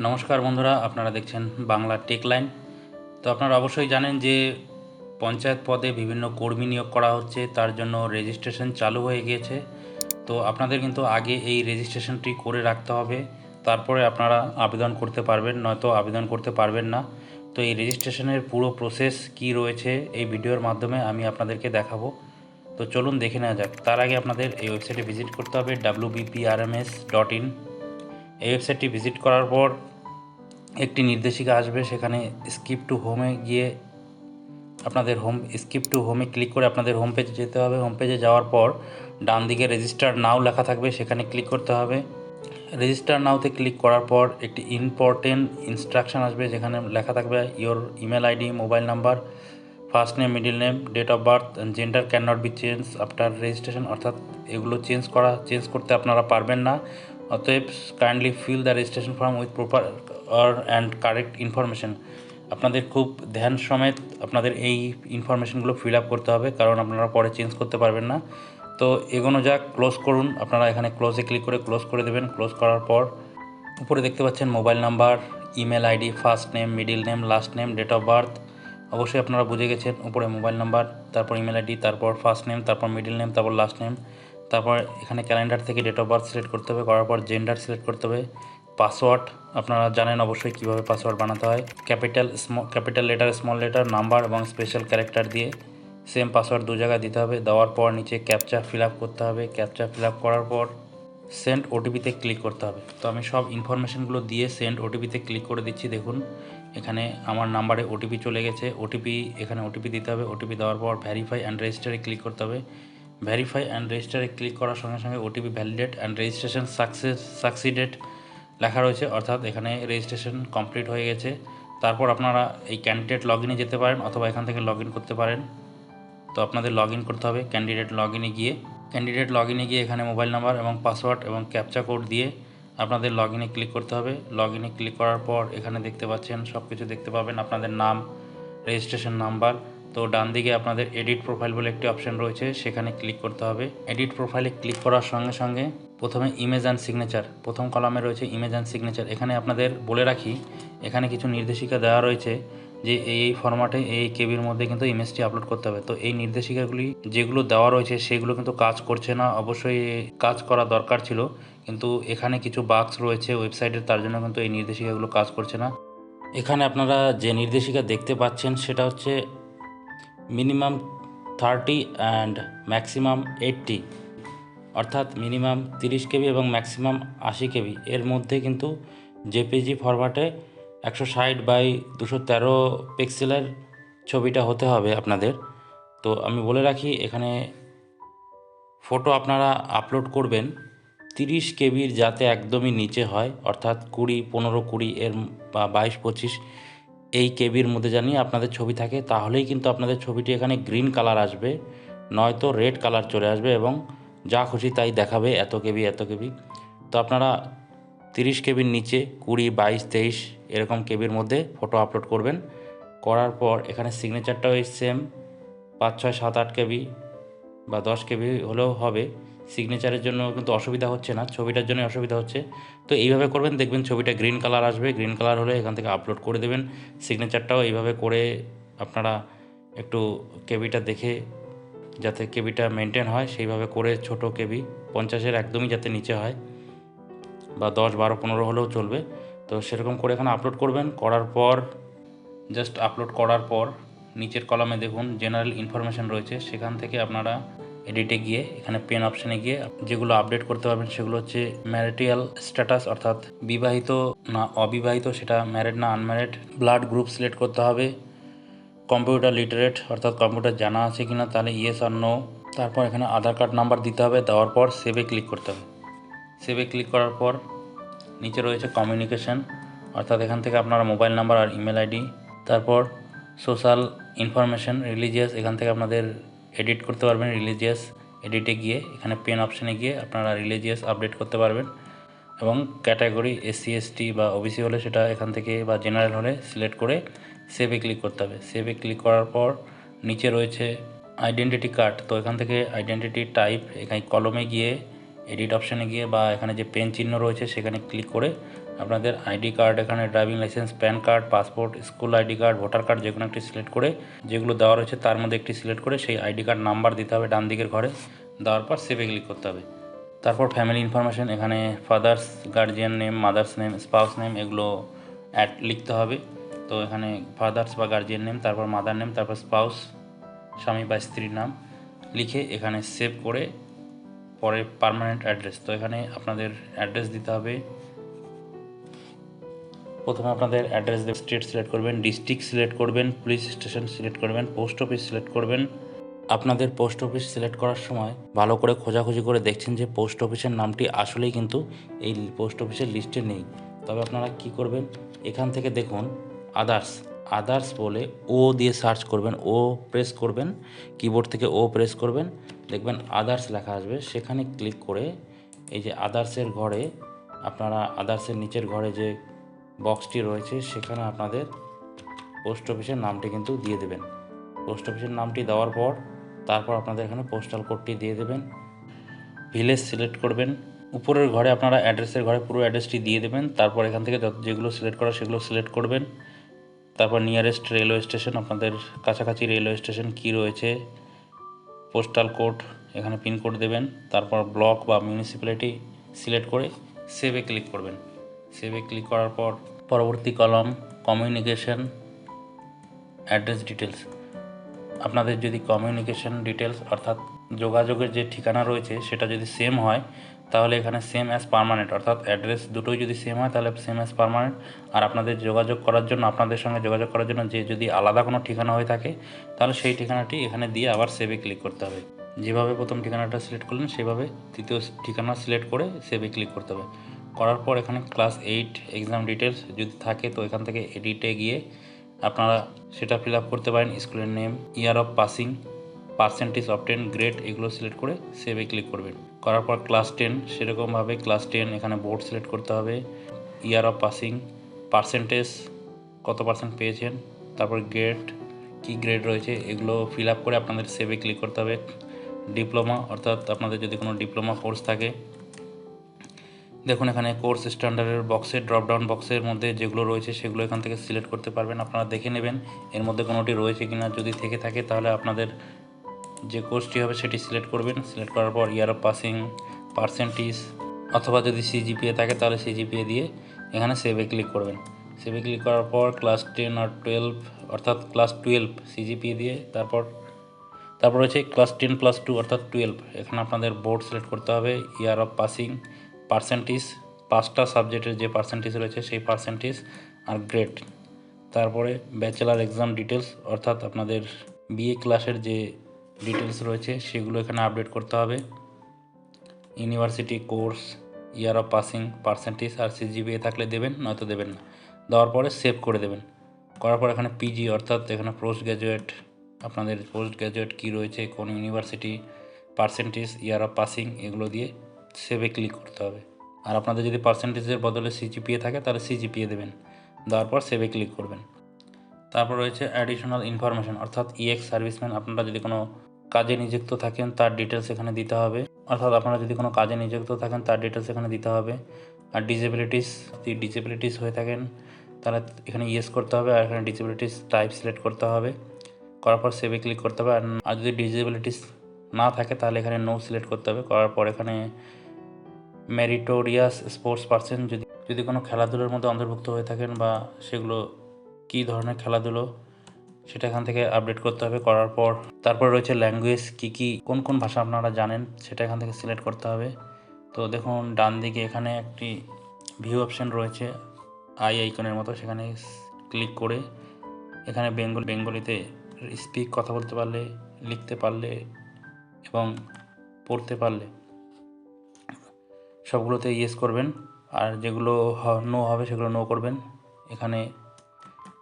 নমস্কার বন্ধুরা, আপনারা দেখছেন বাংলা টেক লাইন তো আপনারা অবশ্যই জানেন যে পঞ্চায়েত পদে বিভিন্ন কর্মী নিয়োগ করা হচ্ছে, তার জন্য রেজিস্ট্রেশন চালু হয়ে গিয়েছে। তো আপনাদের কিন্তু আগে এই রেজিস্ট্রেশনটি করে রাখতে হবে, তারপরে আপনারা আবেদন করতে পারবেন, নয়তো আবেদন করতে পারবেন না। তো এই রেজিস্ট্রেশনের পুরো প্রসেস কি রয়েছে, এই ভিডিওর মাধ্যমে আমি আপনাদেরকে দেখাবো। তো চলুন দেখে নেওয়া যাক। তার আগে আপনাদের এই ওয়েবসাইটে ভিজিট করতে হবে ডাব্লু ডট ইন এই ওয়েবসাইটটি ভিজিট করার পর একটি নির্দেশিকা আসবে, সেখানে স্কিপ টু হোমে গিয়ে আপনাদের হোম স্কিপ টু হোমে ক্লিক করে আপনাদের হোম পেজে যেতে হবে। হোম পেজে যাওয়ার পর ডান দিকে রেজিস্টার নাও লেখা থাকবে, সেখানে ক্লিক করতে হবে। রেজিস্টার নাওতে ক্লিক করার পর একটি ইম্পর্টেন্ট ইনস্ট্রাকশন আসবে, যেখানে লেখা থাকবে your email ID mobile number first name middle name date of birth gender can not be change after registration অর্থাৎ এগুলো চেঞ্জ করা চেঞ্জ করতে আপনারা পারবেন না। অতএব kindly fill the registration form with proper and correct information আপনাদের খুব ধ্যান সমেত আপনাদের এই ইনফরমেশনগুলো ফিল আপ করতে হবে, কারণ আপনারা পরে চেঞ্জ করতে পারবেন না। তো এগোনো যাক ক্লোজ করুন। আপনারা এখানে ক্লোজে ক্লিক করে ক্লোজ করে দেবেন। ক্লোজ করার পর উপরে দেখতে পাচ্ছেন mobile number email ID first name middle name last name date of birth অবশ্যই আপনারা বুঝে গেছেন উপরে মোবাইল নাম্বার তারপর ইমেল আইডি তারপর ফার্স্ট নেম তারপর মিডিল নেম তারপর লাস্ট নেম তারপর এখানে ক্যালেন্ডার থেকে ডেট অফ বার্থ সিলেক্ট করতে হবে, করার পর জেন্ডার সিলেক্ট করতে হবে পাসওয়ার্ড আপনারা জানেন অবশ্যই কীভাবে পাসওয়ার্ড বানাতে হয় capital small capital letter small letter number এবং স্পেশাল ক্যারেক্টার দিয়ে সেম পাসওয়ার্ড দু জায়গায় দিতে হবে, দেওয়ার পর নিচে ক্যাপচা ফিল করতে হবে ক্যাপচা ফিল করার পর সেন্ড ওটিপিতে ক্লিক করতে হবে। তো আমি সব ইনফরমেশনগুলো দিয়ে সেন্ড ওটিপিতে ক্লিক করে দিচ্ছি, দেখুন, এখানে আমার নাম্বারে ওটিপি চলে গেছে ওটিপি এখানে ওটিপি দিতে হবে ওটিপি দেওয়ার পর ভ্যারিফাই অ্যান্ড রেজিস্টারে ক্লিক করতে হবে। ভ্যারিফাই অ্যান্ড রেজিস্টারে ক্লিক করার সঙ্গে সঙ্গে OTP validate and registration success succeeded লেখা রয়েছে। অর্থাৎ এখানে রেজিস্ট্রেশন কমপ্লিট হয়ে গেছে। তারপর আপনারা এই ক্যান্ডিডেট লগ ইনে যেতে পারেন অথবা এখান থেকে লগ ইন করতে পারেন। তো আপনাদের লগ ইন করতে হবে ক্যান্ডিডেট লগ ইনে গিয়ে। ক্যান্ডিডেট লগ ইনে গিয়ে এখানে মোবাইল নাম্বার এবং পাসওয়ার্ড এবং ক্যাপচা কোড দিয়ে আপনাদের লগ ইনে ক্লিক করতে হবে। লগ ইনে ক্লিক করার পর এখানে দেখতে পাচ্ছেন সব কিছু দেখতে পাবেন। আপনাদের নাম রেজিস্ট্রেশন নাম্বার তো ডান দিকে আপনাদের এডিট প্রোফাইল বলে একটি অপশন রয়েছে, সেখানে ক্লিক করতে হবে। এডিট প্রোফাইলে ক্লিক করার সঙ্গে সঙ্গে প্রথমে ইমেজ অ্যান্ড সিগনেচার প্রথম কলামে রয়েছে ইমেজ অ্যান্ড সিগনেচার এখানে আপনাদের বলে রাখি, এখানে কিছু নির্দেশিকা দেওয়া রয়েছে যে এই ফরম্যাটে এই কেবির মধ্যে কিন্তু ইমেজটি আপলোড করতে হবে। তো এই নির্দেশিকাগুলি যেগুলো দেওয়া রয়েছে, সেগুলো কিন্তু কাজ করছে না। অবশ্যই কাজ করা দরকার ছিল, কিন্তু এখানে কিছু বাক্স রয়েছে ওয়েবসাইটের তার জন্য কিন্তু এই নির্দেশিকাগুলো কাজ করছে না। এখানে আপনারা যে নির্দেশিকা দেখতে পাচ্ছেন, সেটা হচ্ছে minimum thirty and maximum eighty. অর্থাৎ মিনিমাম তিরিশ কেবি এবং ম্যাক্সিমাম আশি কেবি। এর মধ্যে কিন্তু জেপিজি ফরম্যাটে একশো ষাট বাই দুশো তেরো পিক্সেলের ছবিটা হতে হবে আপনাদের। তো আমি বলে রাখি, এখানে ফটো আপনারা আপলোড করবেন। তিরিশ কেবির যাতে একদমই নিচে হয়, অর্থাৎ কুড়ি, পনেরো কুড়ি এর বা বাইশ, পঁচিশ এই কেবির মধ্যে জানিয়ে আপনাদের ছবি থাকে, তাহলেই কিন্তু আপনাদের ছবিটি এখানে গ্রিন কালার আসবে, নয়তো রেড কালার চলে আসবে এবং যা খুশি তাই দেখাবে, এত কেবি এত কেবি। তো আপনারা তিরিশ কেবির নিচে, কুড়ি, বাইশ, তেইশ, এরকম কেবির মধ্যে ফটো আপলোড করবেন। করার পর এখানে সিগনেচারটাও সেম পাঁচ, ছয়, সাত, আট কেবি বা দশ কেবি হলেও হবে। সিগনেচারের জন্য কিন্তু অসুবিধা হচ্ছে না, ছবিটার জন্য অসুবিধা হচ্ছে। তো এইভাবে করবেন, দেখবেন ছবিটা গ্রিন কালার আসবে গ্রিন কালার হলে এখান থেকে আপলোড করে দেবেন। সিগনেচারটাও এইভাবে করে আপনারা একটু কেবিটা দেখে, যাতে কেবিটা মেনটেন হয়, সেইভাবে করে ছোট কেবি, পঞ্চাশের একদমই যাতে নিচে হয়, বা দশ, বারো, পনেরো হলেও চলবে। তো সেরকম করে এখানে আপলোড করবেন, করার পর জাস্ট আপলোড করার পর, নিচের কলামে দেখুন জেনারেল ইনফরমেশন রয়েছে, সেখান থেকে আপনারা এডিটে গিয়ে, এখানে পেন অপশানে গিয়ে যেগুলো আপডেট করতে পারবেন সেগুলো হচ্ছে ম্যারিটিয়াল স্ট্যাটাস অর্থাৎ বিবাহিত না অবিবাহিত, সেটা ম্যারেড না আনম্যারেড ব্লাড গ্রুপ সিলেক্ট করতে হবে কম্পিউটার লিটারেট অর্থাৎ কম্পিউটার জানা আছে কিনা তাহলে ইয়েস আর নো তারপর এখানে আধার কার্ড নাম্বার দিতে হবে, দেওয়ার পর সেভে ক্লিক করতে হবে। সেভে ক্লিক করার পর নিচে রয়েছে কমিউনিকেশন অর্থাৎ এখান থেকে আপনারা মোবাইল নাম্বার আর ইমেল আইডি তারপর সোশ্যাল ইনফরমেশন রিলিজিয়াস এখান থেকে আপনাদের এডিট করতে পারবেন রিলিজিয়াস এডিটে গিয়ে, এখানে পেন অপশানে গিয়ে আপনারা রিলিজিয়াস আপডেট করতে পারবেন। এবং ক্যাটাগরি এসসি, এসটি বা ওবিসি হলে সেটা এখান থেকে বা জেনারেল হলে সিলেক্ট করে সেভে ক্লিক করতে হবে। সেভে ক্লিক করার পর নিচে রয়েছে আইডেন্টিটি কার্ড তো এখান থেকে আইডেন্টিটি টাইপ এখানে কলমে গিয়ে এডিট অপশানে গিয়ে বা এখানে যে পেন চিহ্ন রয়েছে সেখানে ক্লিক করে আপনাদের আইডি কার্ড এখানে, driving licence, PAN card, passport, school ID card, voter card যে কোনো একটি সিলেক্ট করে, যেগুলো দেওয়া রয়েছে তার মধ্যে একটি সিলেক্ট করে সেই আইডি কার্ড নাম্বার দিতে হবে ডান দিকের ঘরে। দেওয়ার পর সেভে ক্লিক করতে হবে। তারপর ফ্যামিলি ইনফরমেশন, এখানে father's, guardian name, mother's name, spouse name, এগুলো অ্যাড লিখতে হবে। তো এখানে ফাদার্স বা গার্জিয়ান নেম, তারপর মাদার নেম, তারপর স্পাউস, স্বামী বা স্ত্রীর নাম লিখে এখানে সেভ করে পরে পার্মানেন্ট অ্যাড্রেস। তো এখানে আপনাদের অ্যাড্রেস দিতে হবে প্রথমে আপনাদের অ্যাড্রেস স্টেট সিলেক্ট করবেন ডিস্ট্রিক্ট সিলেক্ট করবেন পুলিশ স্টেশন সিলেক্ট করবেন পোস্ট অফিস সিলেক্ট করবেন। আপনাদের পোস্ট অফিস সিলেক্ট করার সময় ভালো করে খোঁজাখুঁজি করে দেখছেন যে পোস্ট অফিসের নামটি আসলেই কিন্তু এই পোস্ট অফিসের লিস্টে নেই। তবে আপনারা কি করবেন? এখান থেকে দেখুন আদার্স আদার্স বলে ও দিয়ে সার্চ করবেন ও প্রেস করবেন কিবোর্ড থেকে ও প্রেস করবেন, দেখবেন আদার্স লেখা আসবে। সেখানে ক্লিক করে এই যে আদার্সের ঘরে, আপনারা আদার্সের নিচের ঘরে যে বক্সটি রয়েছে, সেখানে আপনাদের পোস্ট অফিসের নামটি কিন্তু দিয়ে দেবেন। পোস্ট অফিসের নামটি দেওয়ার পর তারপর আপনাদের এখানে পোস্টাল কোডটি দিয়ে দেবেন। ভিলেজ সিলেক্ট করবেন। উপরের ঘরে আপনারা অ্যাড্রেসের ঘরে পুরো অ্যাড্রেসটি দিয়ে দেবেন। তারপর এখান থেকে যত- যেগুলো সিলেক্ট করা সেগুলো সিলেক্ট করবেন। তারপর নিয়ারেস্ট রেলওয়ে স্টেশন আপনাদের কাছাকাছি রেলওয়ে স্টেশন কী রয়েছে পোস্টাল কোড এখানে পিনকোড দেবেন। তারপর ব্লক বা মিউনিসিপ্যালিটি সিলেক্ট করে সেভে ক্লিক করবেন। সেভে ক্লিক করার পর পরবর্তী কলম কমিউনিকেশন অ্যাড্রেস ডিটেলস আপনাদের যদি কমিউনিকেশন ডিটেলস অর্থাৎ যোগাযোগের যে ঠিকানা রয়েছে সেটা যদি সেম হয়, তাহলে এখানে সেম অ্যাজ পারমানেন্ট অর্থাৎ অ্যাড্রেস দুটোই যদি সেম হয়, তাহলে সেম অ্যাজ পার্মানেন্ট আর আপনাদের যোগাযোগ করার জন্য, আপনাদের সঙ্গে যোগাযোগ করার জন্য যে যদি আলাদা কোনো ঠিকানা হয়ে থাকে, তাহলে সেই ঠিকানাটি এখানে দিয়ে আবার সেভে ক্লিক করতে হবে। যেভাবে প্রথম ঠিকানাটা সিলেক্ট করলেন, সেভাবে তৃতীয় ঠিকানা সিলেক্ট করে সেভে ক্লিক করতে হবে। করার পর এখানে ক্লাস এইট এক্সাম ডিটেলস যদি থাকে, তো এখান থেকে এডিটে গিয়ে আপনারা সেটা ফিল আপ করতে পারেন। স্কুলের name year of passing percentage of ten grade এগুলো সিলেক্ট করে সেভে ক্লিক করবেন। করার পর ক্লাস টেন সেরকমভাবে ক্লাস টেন এখানে বোর্ড সিলেক্ট করতে হবে। ইয়ার অফ পাসিং পার্সেন্টেজ কত পার্সেন্ট পেয়েছেন, তারপর গ্রেড কী গ্রেড রয়েছে, এগুলো ফিল আপ করে আপনাদের সেভে ক্লিক করতে হবে। ডিপ্লোমা অর্থাৎ আপনাদের যদি কোনো ডিপ্লোমা কোর্স থাকে দেখুন, এখানে কোর্স স্ট্যান্ডার্ডের বক্সে, ড্রপডাউন বক্সের মধ্যে যেগুলো রয়েছে সেগুলো এখান থেকে সিলেক্ট করতে পারবেন। আপনারা দেখে নেবেন এর মধ্যে কোনোটি রয়েছে কি না যদি থেকে থাকে, তাহলে আপনাদের যে কোর্সটি হবে সেটি সিলেক্ট করবেন। সিলেক্ট করার পর ইয়ার অফ পাসিং পার্সেন্টেজ অথবা যদি সিজিপিএ থাকে, তাহলে সিজিপিএ দিয়ে এখানে সেভে ক্লিক করবেন। সেভে ক্লিক করার পর ক্লাস টেন আর টুয়েলভ, অর্থাৎ ক্লাস টুয়েলভ সিজিপিএ দিয়ে তারপর তারপর রয়েছে ক্লাস টেন প্লাস টু, অর্থাৎ টুয়েলভ। এখানে আপনাদের বোর্ড সিলেক্ট করতে হবে, ইয়ার অফ পাসিং পার্সেন্টেজ পাঁচটা সাবজেক্টের যে পার্সেন্টেজ রয়েছে সেই পার্সেন্টেজ আর গ্রেড তারপরে ব্যাচেলার এক্সাম ডিটেলস অর্থাৎ আপনাদের বিএ ক্লাসের যে ডিটেলস রয়েছে সেগুলো এখানে আপডেট করতে হবে। University course year of passing percentage R CGPA থাকলে দেবেন, নয়তো দেবেন না। দেওয়ার পরে সেভ করে দেবেন। করার পর এখানে পিজি অর্থাৎ এখানে পোস্ট গ্র্যাজুয়েট আপনাদের পোস্ট গ্র্যাজুয়েট কী রয়েছে, কোন university percentage year of passing এগুলো দিয়ে সেভে ক্লিক করতে হবে। আর আপনাদের যদি পার্সেন্টেজের বদলে সিজিপিএ থাকে, তাহলে সিজিপিএ দেবেন। দেওয়ার পর সেভে ক্লিক করবেন। তারপর রয়েছে অ্যাডিশনাল ইনফরমেশন অর্থাৎ ইএক্স সার্ভিসম্যান আপনারা যদি কোনো কাজে নিযুক্ত থাকেন, তার ডিটেলস এখানে দিতে হবে। অর্থাৎ আপনারা যদি কোনো কাজে নিযুক্ত থাকেন, তার ডিটেলস এখানে দিতে হবে। আর ডিসেবিলিটিস যদি ডিসেবিলিটিস হয়ে থাকেন, তাহলে এখানে ইয়েস করতে হবে। আর এখানে ডিসেবিলিটিস টাইপ সিলেক্ট করতে হবে। করার পর সেভে ক্লিক করতে হবে। আর যদি ডিসেবিলিটিস না থাকে, তাহলে এখানে নো সিলেক্ট করতে হবে। করার পর এখানে মেরিটোরিয়াস স্পোর্টস পার্সন যদি যদি কোনো খেলাধুলোর মধ্যে অন্তর্ভুক্ত হয়ে থাকেন বা সেগুলো কী ধরনের খেলাধুলো, সেটা এখান থেকে আপডেট করতে হবে। করার পর তারপর রয়েছে ল্যাঙ্গুয়েজ কী কী, কোন কোন ভাষা আপনারা জানেন, সেটা এখান থেকে সিলেক্ট করতে হবে। তো দেখুন, ডান দিকে এখানে একটি ভিউ অপশন রয়েছে আই আইকনের মতো, সেখানে ক্লিক করে এখানে বেঙ্গল বেঙ্গলিতে স্পিক কথা বলতে পারলে, লিখতে পারলে এবং পড়তে পারলে। সবগুলোতে ইয়েস করবেন। আর যেগুলো নো হবে সেগুলো নো করবেন। এখানে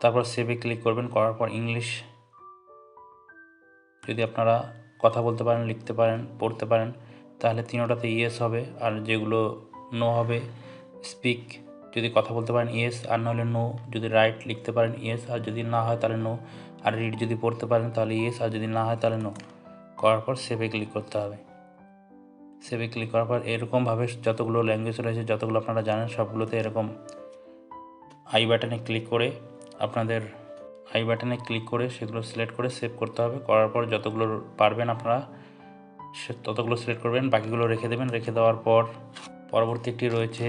তারপর সেভে ক্লিক করবেন, করার পর ইংলিশ যদি আপনারা কথা বলতে পারেন, লিখতে পারেন, পড়তে পারেন, তাহলে তিনোটাতে ইয়েস হবে। আর যেগুলো নো হবে স্পিক যদি কথা বলতে পারেন ইয়েস আর নাহলে নো যদি রাইট লিখতে পারেন ইয়েস আর যদি না হয় তাহলে নো আর রিড যদি পড়তে পারেন তাহলে ইয়েস আর যদি না হয় তাহলে নো করার পর সেভে ক্লিক করতে হবে। সেভে ক্লিক করার পর এরকমভাবে যতগুলো ল্যাঙ্গুয়েজ রয়েছে, যতগুলো আপনারা জানেন, সবগুলোতে এরকম আই বাটনে ক্লিক করে আপনাদের আই বাটনে ক্লিক করে সেগুলো সিলেক্ট করে সেভ করতে হবে। করার পর যতগুলো পারবেন আপনারা ততগুলো সিলেক্ট করবেন, বাকিগুলো রেখে দেবেন। রেখে দেওয়ার পর পরবর্তী একটি রয়েছে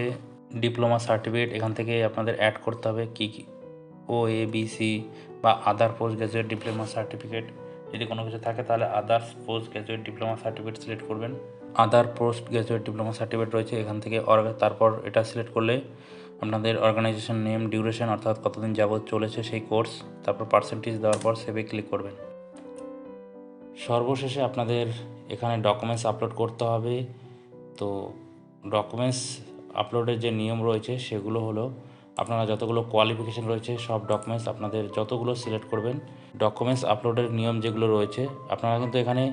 ডিপ্লোমা সার্টিফিকেট এখান থেকে আপনাদের অ্যাড করতে হবে কী কী ও এ বি সি বা other post graduate diploma certificate যদি কোনো কিছু থাকে তাহলে others post graduate diploma certificate select করবেন। Other post graduate diploma certificate রয়েছে এখান থেকে তারপর এটা সিলেক্ট করলে আপনাদের অর্গানাইজেশন নেম ডিউরেশন অর্থাৎ কতদিন যাবত চলেছে সেই কোর্স তারপর পার্সেন্টেজ দেওয়ার পর সেভে ক্লিক করবেন। সর্বশেষে আপনাদের এখানে ডকুমেন্টস আপলোড করতে হবে। তো ডকুমেন্টস আপলোডের যে নিয়ম রয়েছে সেগুলো হলো আপনারা যতগুলো কোয়ালিফিকেশন রয়েছে সব ডকুমেন্টস আপনাদের যতগুলো সিলেক্ট করবেন। ডকুমেন্টস আপলোডের নিয়ম যেগুলো রয়েছে, আপনারা কিন্তু এখানে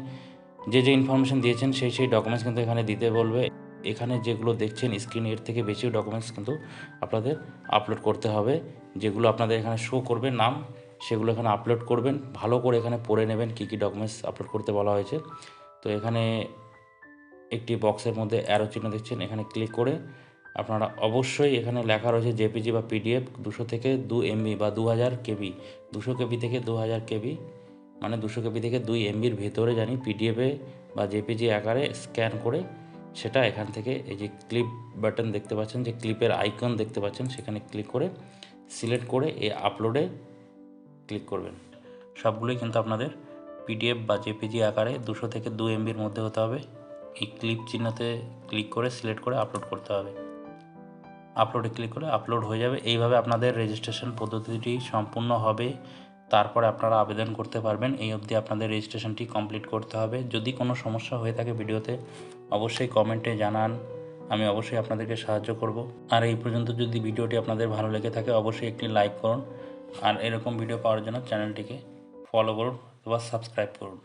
যে যে ইনফরমেশন দিয়েছেন, সেই সেই ডকুমেন্টস কিন্তু এখানে দিতে বলবে। এখানে যেগুলো দেখছেন স্ক্রিন এর থেকে বেশি ডকুমেন্টস কিন্তু আপনাদের আপলোড করতে হবে। যেগুলো আপনাদের এখানে শো করবে নাম, সেগুলো এখানে আপলোড করবেন। ভালো করে এখানে পড়ে নেবেন কী কী ডকুমেন্টস আপলোড করতে বলা হয়েছে। তো এখানে একটি বক্সের মধ্যে অ্যারো চিহ্ন দেখছেন, এখানে ক্লিক করে আপনারা অবশ্যই এখানে লেখা রয়েছে জেপিজি বা পিডিএফ দুশো থেকে দু এমবি বা দু হাজার কেবি, দুশো কেবি থেকে দু হাজার কেবি। মানে দুশো কেবি থেকে দুই এমবির ভেতরে জানি পিডিএফে বা জেপিজি আকারে স্ক্যান করে সেটা এখান থেকে এই যে ক্লিপ বাটন দেখতে পাচ্ছেন, যে ক্লিপের আইকন দেখতে পাচ্ছেন, সেখানে ক্লিক করে, সিলেক্ট করে এই আপলোডে ক্লিক করবেন। সবগুলোই কিন্তু আপনাদের পিডিএফ বা জেপিজি আকারে দুশো থেকে দু এমবির মধ্যে হতে হবে। এই ক্লিপ চিহ্নতে ক্লিক করে সিলেক্ট করে আপলোড করতে হবে। আপলোডে ক্লিক করে আপলোড হয়ে যাবে। এইভাবে আপনাদের রেজিস্ট্রেশন পদ্ধতিটি সম্পূর্ণ হবে। তারপরে আপনারা আবেদন করতে পারবেন। এই অবধি আপনাদের রেজিস্ট্রেশনটি কমপ্লিট করতে হবে। যদি কোনো সমস্যা হয়ে থাকে ভিডিওতে, অবশ্যই কমেন্টে জানান। আমি অবশ্যই আপনাদেরকে সাহায্য করব। আর এই পর্যন্ত যদি ভিডিওটি আপনাদের ভালো লেগে থাকে, অবশ্যই একটি লাইক করুন। আর এরকম ভিডিও পাওয়ার জন্য চ্যানেলটিকে ফলো করুন বা সাবস্ক্রাইব করুন।